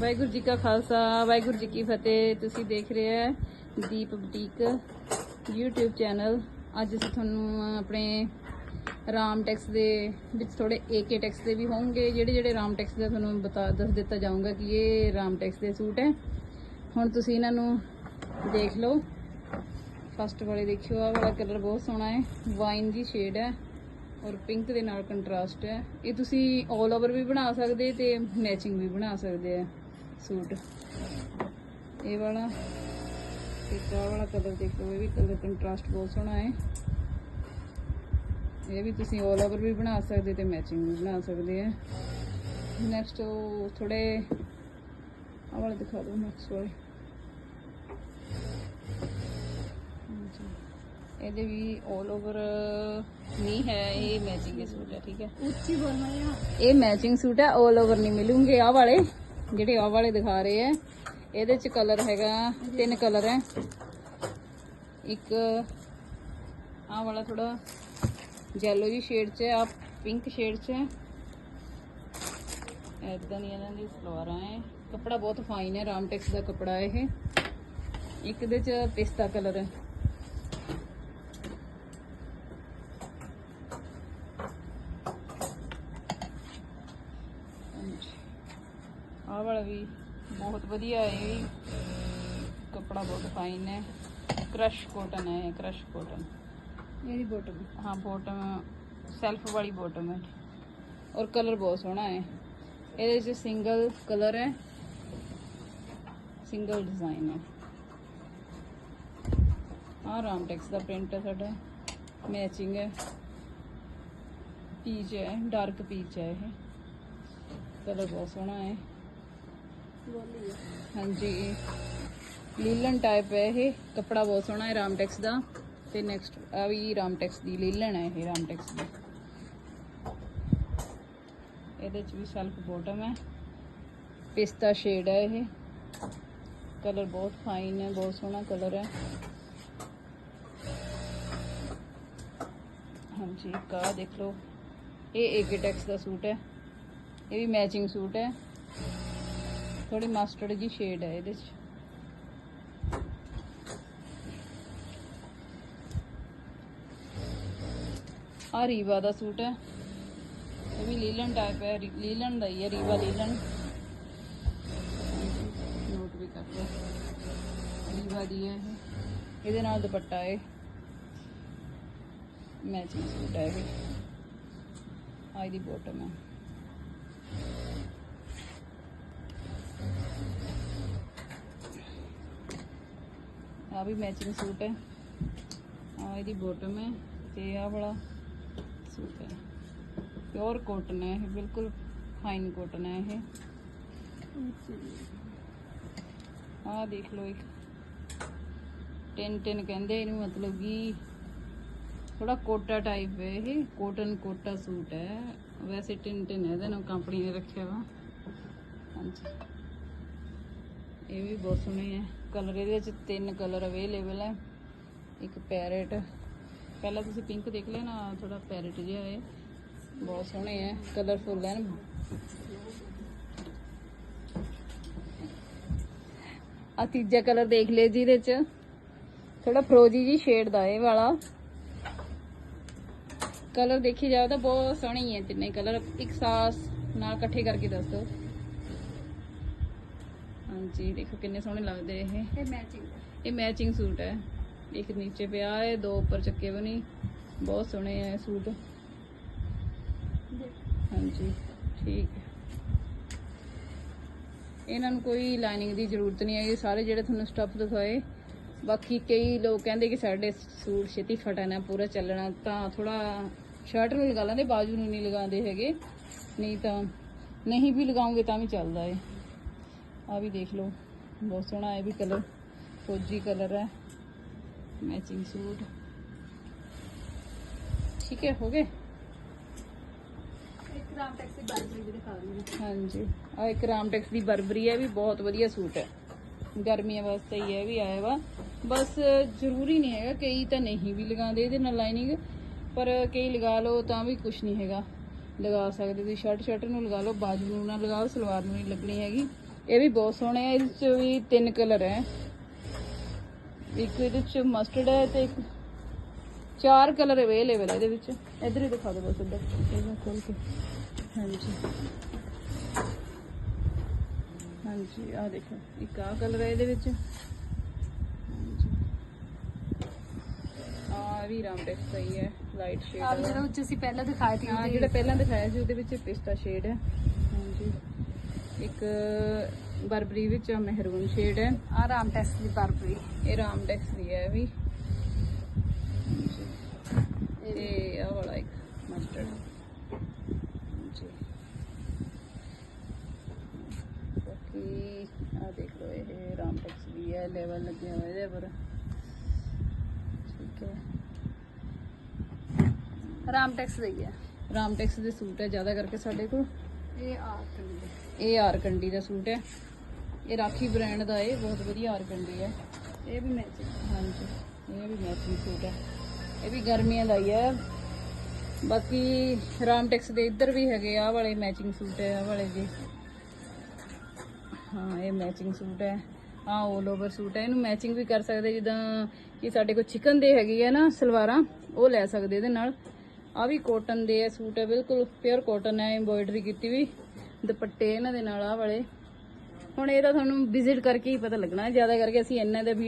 ਵਾਹਿਗੁਰੂ ਜੀ ਕਾ ਖਾਲਸਾ, ਵਾਹਿਗੁਰੂ ਜੀ ਕੀ ਫਤਿਹ। ਤੁਸੀਂ ਦੇਖ ਰਹੇ ਹੈ ਦੀਪ ਬੁਟੀਕ YouTube ਚੈਨਲ। ਅੱਜ ਅਸੀਂ ਤੁਹਾਨੂੰ ਆਪਣੇ ਰਾਮ ਟੈਕਸ ਦੇ ਵਿੱਚ ਥੋੜੇ ਏਕੇ ਟੈਕਸ ਦੇ ਵੀ ਹੋਣਗੇ। ਜਿਹੜੇ ਜਿਹੜੇ ਰਾਮ ਟੈਕਸ ਦਾ ਤੁਹਾਨੂੰ ਬਤਾ, ਦੱਸ ਦਿੱਤਾ ਜਾਊਗਾ ਕਿ ਇਹ ਰਾਮ ਟੈਕਸ ਦੇ ਸੂਟ ਹੈ। ਹੁਣ ਤੁਸੀਂ ਇਹਨਾਂ ਨੂੰ ਦੇਖ ਲਓ। ਫਸਟ ਵਾਲੇ ਦੇਖਿਓ, ਆਹ ਵਾਲਾ ਕਲਰ ਬਹੁਤ ਸੋਹਣਾ ਹੈ। ਵਾਈਨ ਦੀ ਸ਼ੇਡ ਹੈ ਔਰ ਪਿੰਕ ਦੇ ਨਾਲ ਕੰਟਰਾਸਟ ਹੈ। ਇਹ ਤੁਸੀਂ 올 ਓਵਰ ਵੀ ਬਣਾ ਸਕਦੇ ਤੇ ਮੈਚਿੰਗ ਵੀ ਬਣਾ ਸਕਦੇ ਆ ਸੂਟ ਇਹ ਵਾਲਾ ਇੱਕ ਆਹ ਵਾਲਾ ਕਲਰ ਦੇਖੋ ਇਹ ਵੀ ਕਲਰ ਕੰਟਰਾਸਟ ਬਹੁਤ ਸੋਹਣਾ ਹੈ ਇਹ ਵੀ ਤੁਸੀਂ 올 ਓਵਰ ਵੀ ਬਣਾ ਸਕਦੇ ਤੇ ਮੈਚਿੰਗ ਵੀ ਬਣਾ ਸਕਦੇ ਆ ਨੈਕਸਟ ਥੋੜੇ ਆਹ ਵਾਲੇ ਦਿਖਾ ਦਿਓ ਨੈਕਸਟ ਵਾਲੇ ਹਾਂਜੀ। ਇਹਦੇ ਵੀ 올 ਓਵਰ ਨਹੀਂ ਹੈ ਇਹ ਮੈਚਿੰਗ ਦੇ ਸੂਟ ਹੈ ਠੀਕ ਹੈ ਉੱਚੀ ਬੋਲਣਾ ਹੈ ਇਹ ਮੈਚਿੰਗ ਸੂਟ ਹੈ 올 ਓਵਰ ਨਹੀਂ ਮਿਲੂਗੇ ਆਹ ਵਾਲੇ ਜਿਹੜੇ ਆ ਵਾਲੇ ਦਿਖਾ ਰਹੇ ਆ, ਇਹਦੇ ਚ ਕਲਰ ਹੈਗਾ, ਤਿੰਨ ਕਲਰ ਹੈ ਇੱਕ ਆ ਵਾਲਾ ਥੋੜਾ ਜੈਲੋ ਜੀ ਸ਼ੇਡ ਚ ਹੈ ਆ ਪਿੰਕ ਸ਼ੇਡ ਚ ਹੈ ਐਦਾਂ ਨਹੀਂ ਇਹਨਾਂ ਦੀ ਸਲਵਾਰਾਂ ਹੈ ਕੱਪੜਾ ਬਹੁਤ ਫਾਈਨ ਹੈ ਰਾਮਟੈਕਸ ਦਾ ਕੱਪੜਾ ਇਹ। ਇੱਕ ਦੇ ਚ ਪਿਸਤਾ ਕਲਰ ਹੈ ਆਹ ਵਾਲਾ ਵੀ ਬਹੁਤ ਵਧੀਆ ਹੈ ਇਹ ਕੱਪੜਾ ਬਹੁਤ ਫਾਈਨ ਹੈ। ਕ੍ਰਸ਼ ਕੋਟਨ ਹੈ ਕ੍ਰਸ਼ ਕੋਟਨ ਇਹਦੀ ਬੋਟਮ ਹਾਂ ਬੋਟਮ ਸੈਲਫ ਵਾਲੀ ਬੋਟਮ ਹੈ। ਔਰ ਕਲਰ ਬਹੁਤ ਸੋਹਣਾ ਹੈ। ਇਹਦੇ 'ਚ ਸਿੰਗਲ ਕਲਰ ਹੈ। ਸਿੰਗਲ ਡਿਜ਼ਾਈਨ ਹੈ। ਆਹ ਰਾਮਟੈਕਸ ਦਾ ਪ੍ਰਿੰਟ ਹੈ ਸਾਡਾ। ਮੈਚਿੰਗ ਹੈ। ਪੀਚ ਹੈ ਡਾਰਕ ਪੀਚ ਹੈ ਇਹ। ਕਲਰ ਬਹੁਤ ਸੋਹਣਾ ਹੈ। ਹਾਂਜੀ। ਲੀਲਨ ਟਾਈਪ ਹੈ ਇਹ। ਕੱਪੜਾ ਬਹੁਤ ਸੋਹਣਾ ਹੈ ਰਾਮਟੈਕਸ ਦਾ। ਤੇ ਨੈਕਸਟ ਆ ਵੀ ਰਾਮਟੈਕਸ ਦੀ ਲੀਲਨ ਹੈ ਇਹ ਰਾਮਟੈਕਸ ਦੀ। ਇਹਦੇ ਚ ਵੀ ਸੈਲਫ ਬੋਟਮ ਹੈ। ਪਿਸਤਾ ਸ਼ੇਡ ਹੈ ਇਹ। ਕਲਰ ਬਹੁਤ ਫਾਈਨ ਹੈ, ਬਹੁਤ ਸੋਹਣਾ ਕਲਰ ਹੈ। ਹਾਂਜੀ ਕਾ ਦੇਖ ਲਓ। ਇਹ ਏਕਟੈਕਸ ਦਾ ਸੂਟ ਹੈ। ਇਹ ਵੀ ਮੈਚਿੰਗ ਸੂਟ ਹੈ। ਥੋੜੀ ਮਸਟਰਡ ਜੀ ਸ਼ੇਡ ਹੈ ਇਹਦੇ ਚ। ਆ ਰੀਵਾ ਦਾ ਸੂਟ ਹੈ। ਇਹ ਵੀ ਲੀਲਨ ਟਾਈਪ ਹੈ ਲੀਲਨ ਦਾ ਹੀ ਹੈ, ਰੀਵਾ ਲੀਲਨ ਨੋਟ ਵੀ ਕਰ ਲਓ। ਰੀਵਾ ਦੀ ਹੈ ਇਹਦੇ ਨਾਲ ਦੁਪੱਟਾ ਹੈ। ਮੈਚਿੰਗ ਸੂਟ ਹੈ ਇਹ। ਆਈ ਦੀ ਬੋਟਮ ਹੈ। ਆ ਵੀ ਮੈਚਿੰਗ ਸੂਟ ਹੈ। ਆ ਇਹਦੀ ਬੋਟਮ ਹੈ ਤੇ ਆ ਵਾਲਾ ਸੂਟ ਹੈ। ਪਿਓਰ ਕੋਟਨ ਹੈ ਇਹ, ਬਿਲਕੁਲ ਫਾਈਨ ਕੋਟਨ ਹੈ ਇਹ। ਆ ਦੇਖ ਲਓ ਇੱਕ। ਟਿਨ ਟਿਨ ਕਹਿੰਦੇ ਇਹਨੂੰ ਮਤਲਬ ਕਿ ਥੋੜਾ ਕੋਟਾ ਟਾਈਪ ਹੈ ਇਹ ਕੋਟਨ ਕੋਟਾ ਸੂਟ ਹੈ। ਵੈਸੇ ਟਿਨ ਟਿਨ ਹੈ, ਇਹਦੇ ਨਾਲ ਕੰਪਨੀ ਨੇ ਰੱਖਿਆ ਵਾ। ਹਾਂਜੀ। ਇਹ ਵੀ ਬਹੁਤ ਸੋਹਣੇ ਹੈ। ਕਲਰ ਇਹਦੇ ਵਿੱਚ ਤਿੰਨ ਕਲਰ ਅਵੇਲੇਬਲ ਹੈ। ਇੱਕ ਪੈਰਟ ਪਹਿਲਾਂ ਤੁਸੀਂ ਪਿੰਕ ਦੇਖ ਲਿਆ ਨਾ ਥੋੜਾ ਪੈਰਟ ਜਿਹਾ ਹੈ। ਬਹੁਤ ਸੋਹਣੇ ਹੈ ਕਲਰਫੁੱਲ ਹੈ ਨਾ। ਆ ਤੀਜਾ ਕਲਰ ਦੇਖ ਲਿਓ ਜੀ ਇਹਦੇ ਚ। ਥੋੜਾ ਫਰੋਜੀ ਜੀ ਸ਼ੇਡ ਦਾ ਇਹ ਵਾਲਾ। ਕਲਰ ਦੇਖੀ ਜਾਓ ਤਾਂ ਬਹੁਤ ਸੋਹਣੀ ਹੈ ਤਿੰਨੇ ਕਲਰ। ਇੱਕ ਸਾਸ ਨਾਲ ਇਕੱਠੇ ਕਰਕੇ ਦੱਸ ਦਿਓ। ਹਾਂਜੀ ਦੇਖੋ ਕਿੰਨੇ ਸੋਹਣੇ ਲੱਗਦੇ ਇਹ। ਇਹ ਮੈਚਿੰਗ ਇਹ ਮੈਚਿੰਗ ਸੂਟ ਹੈ। ਇੱਕ ਨੀਚੇ ਪਿਆ ਹੈ ਦੋ ਉੱਪਰ ਚੱਕੇ ਬਣੀ ਬਹੁਤ ਸੋਹਣੇ ਹੈ ਸੂਟ ਹਾਂਜੀ ਠੀਕ ਹੈ। ਇਹਨਾਂ ਨੂੰ ਕੋਈ ਲਾਈਨਿੰਗ ਦੀ ਜ਼ਰੂਰਤ ਨਹੀਂ ਹੈਗੀ। ਸਾਰੇ ਜਿਹੜੇ ਤੁਹਾਨੂੰ ਸਟੱਫ ਦਿਖਾਏ ਬਾਕੀ ਕਈ ਲੋਕ ਕਹਿੰਦੇ ਕਿ ਸਾਡੇ ਸੂਟ ਛੇਤੀ ਫਟਣਾ ਪੂਰਾ ਚੱਲਣਾ ਤਾਂ ਥੋੜਾ ਸ਼ਰਟ ਨੂੰ ਲਗਾ ਲੈਂਦੇ ਬਾਜੂ ਨੂੰ ਨਹੀਂ ਲਗਾਉਂਦੇ ਹੈਗੇ। ਨਹੀਂ ਤਾਂ ਨਹੀਂ ਵੀ ਲਗਾਉਂਗੇ ਤਾਂ ਵੀ ਚੱਲਦਾ ਏ। ਆ ਵੀ ਦੇਖ ਲਓ ਬਹੁਤ ਸੋਹਣਾ ਇਹ ਵੀ ਕਲਰ ਫੌਜੀ ਕਲਰ ਹੈ ਮੈਚਿੰਗ ਸੂਟ ਠੀਕ ਹੈ ਹੋ ਗਏ? ਇੱਕ ਰਾਮ ਟੈਕਸੀ ਬਾਜਰੀ ਵੀ ਦਿਖਾ ਦਿੰਦੀ ਹਾਂਜੀ ਆ ਇੱਕ ਰਾਮਟੈਕਸ ਦੀ ਬਰਬਰੀ ਹੈ ਵੀ ਬਹੁਤ ਵਧੀਆ ਸੂਟ ਹੈ। ਗਰਮੀਆਂ ਵਾਸਤੇ ਹੀ ਹੈ ਇਹ ਵੀ ਆਇਆ ਵਾ। ਬਸ ਜ਼ਰੂਰੀ ਨਹੀਂ ਹੈਗਾ ਕਈ ਤਾਂ ਨਹੀਂ ਵੀ ਲਗਾਉਂਦੇ ਇਹਦੇ ਨਾਲ ਲਾਈਨਿੰਗ ਪਰ ਕਈ ਲਗਾ ਲਓ ਤਾਂ ਵੀ ਕੁਝ ਨਹੀਂ ਹੈਗਾ। ਲਗਾ ਸਕਦੇ ਤੁਸੀਂ ਸ਼ਰਟ ਸ਼ਰਟ ਨੂੰ ਲਗਾ ਲਓ ਬਾਜੂ ਨੂੰ ਨਾ ਲਗਾਓ ਸਲਵਾਰ ਨੂੰ ਨਹੀਂ ਲੱਗਣੀ ਹੈਗੀ। ਇਹ ਵੀ ਬਹੁਤ ਸੋਹਣੇ ਆ ਇਹਦੇ ਚ ਵੀ ਤਿੰਨ ਕਲਰ ਹੈ। ਇੱਕ ਇਹਦੇ ਚ ਮਸਟਰਡ ਹੈ ਤੇ ਇੱਕ ਚਾਰ ਕਲਰ ਅਵੇਲੇਬਲ ਹੈ ਇਹਦੇ ਵਿੱਚ। ਇਧਰ ਹੀ ਦਿਖਾ ਦਿਓ ਬਸ ਇੱਧਰ। ਇਹਨੂੰ ਖੋਲ ਕੇ। ਹਾਂਜੀ। ਹਾਂਜੀ ਆ ਦੇਖੋ ਇੱਕ ਆ ਕਲਰ ਹੈ ਇਹਦੇ ਵਿੱਚ। ਆ ਵੀ ਰਾਮਟੈਕਸ ਦਾ ਹੀ ਹੈ ਲਾਈਟ ਸ਼ੇਡ ਆਪ ਜਿਹੜਾ ਉੱਚ ਅਸੀਂ ਪਹਿਲਾਂ ਦਿਖਾਏ ਸੀ ਜਿਹੜਾ ਪਹਿਲਾਂ ਦਿਖਾਇਆ ਸੀ ਉਹਦੇ ਵਿੱਚ ਪਿਸਤਾ ਸ਼ੇਡ ਹੈ। ਇੱਕ ਬਰਬਰੀ ਵਿੱਚ ਮਹਿਰੂਨ ਸ਼ੇਡ ਹੈ। ਆ ਰਾਮ ਟੈਸਟ ਦੀ ਬਰਬਰੀ। ਇਹ ਰਾਮਟੈਕਸ ਦੀ ਹੈ ਵੀ। ਤੇ ਆਹ ਵਾਲਾ ਇੱਕ ਮਸਟਰਡ ਜੀ ਬਾਕੀ ਆ ਦੇਖ ਲਓ ਇਹ ਰਾਮਟੈਕਸ ਦੀ ਹੈ ਲੈਵਲ ਲੱਗਿਆ ਹੋਇਆ ਇਹਦੇ ਪਰ ਠੀਕ ਹੈ। ਰਾਮ ਟੈਕਸ ਦੀ ਹੈ ਰਾਮਟੈਕਸ ਦੇ ਸੂਟ ਹੈ ਜ਼ਿਆਦਾ ਕਰਕੇ ਸਾਡੇ ਕੋਲ। ਇਹ ਆ ਕੰਡੀ ਇਹ ਆਰਕੰਡੀ ਦਾ ਸੂਟ ਹੈ। ਇਹ ਰਾਖੀ ਬ੍ਰਾਂਡ ਦਾ ਹੈ ਬਹੁਤ ਵਧੀਆ ਆਰਕੰਡੀ ਹੈ। ਇਹ ਵੀ ਮੈਚਿੰਗ ਹਾਂਜੀ ਇਹ ਵੀ ਮੈਚਿੰਗ ਸੂਟ ਹੈ। ਇਹ ਵੀ ਗਰਮੀਆਂ ਦਾ ਹੀ ਹੈ। ਬਾਕੀ ਰਾਮਟੈਕਸ ਦੇ ਇੱਧਰ ਵੀ ਹੈਗੇ ਆ ਵਾਲੇ ਮੈਚਿੰਗ ਸੂਟ ਹੈ ਆ ਵਾਲੇ ਜੀ। ਹਾਂ ਇਹ ਮੈਚਿੰਗ ਸੂਟ ਹੈ। ਆ 올 ਓਵਰ ਸੂਟ ਹੈ। ਇਹਨੂੰ ਮੈਚਿੰਗ ਵੀ ਕਰ ਸਕਦੇ ਜਿੱਦਾਂ ਕਿ ਸਾਡੇ ਕੋਲ ਚਿਕਨ ਦੇ ਹੈਗੀ ਹੈ ਨਾ ਸਲਵਾਰਾਂ ਉਹ ਲੈ ਸਕਦੇ ਇਹਦੇ ਨਾਲ। ਆ ਵੀ ਕੋਟਨ ਦੇ ਹੈ ਸੂਟ ਹੈ ਬਿਲਕੁਲ ਪਿਓਰ ਕੋਟਨ ਹੈ ਐਮਬੋਇਡਰੀ ਕੀਤੀ ਵੀ। ਦੁਪੱਟੇ ਇਹਨਾਂ ਦੇ ਨਾਲ ਆ ਵਾਲੇ। ਹੁਣ ਇਹ ਤਾਂ ਤੁਹਾਨੂੰ ਵਿਜ਼ਿਟ ਕਰਕੇ ਹੀ ਪਤਾ ਲੱਗਣਾ, ਜ਼ਿਆਦਾ ਕਰਕੇ ਅਸੀਂ ਇਹਨਾਂ ਦੇ ਵੀ